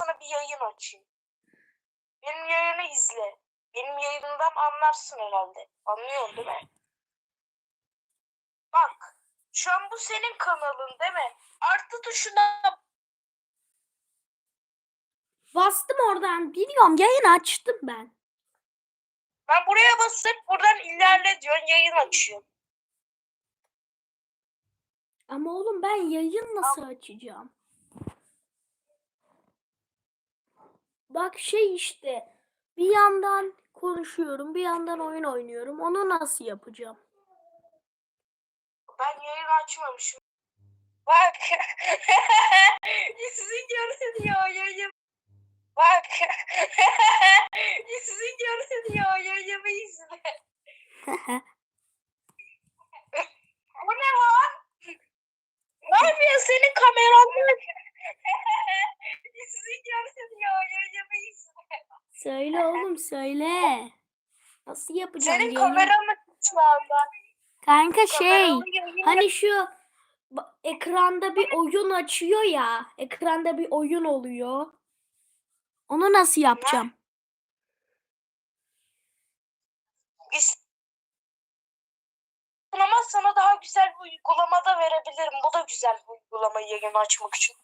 sana bir yayın açayım. Benim yayını izle. Benim yayınımdan anlarsın herhalde. Anlıyorsun değil mi? Bak. Şu an bu senin kanalın değil mi? Artı tuşuna Bastım oradan. Biliyorum yayın açtım ben. ben buraya basıp buradan ilerle diyorsun yayın açıyorum. Ama oğlum ben yayın nasıl açacağım? Bak şey işte. Bir yandan konuşuyorum, bir yandan oyun oynuyorum. Onu nasıl yapacağım? Ben yayın açmamışım. Bak. İzin görünüyor yayın. Bak. İzin görünüyor yayını izle. Bu ne lan? Ne yapıyor senin kameran mı? İzin görünüyor yayını izle. Söyle oğlum söyle. Nasıl yapacağım Senin yayını? kameran mı şu anda? Kanka şey, hani şu ba- ekranda bir oyun açıyor ya. Ekranda bir oyun oluyor. Onu nasıl yapacağım? Ama sana daha güzel bir uygulama da verebilirim. Bu da güzel bir uygulama yayın açmak için.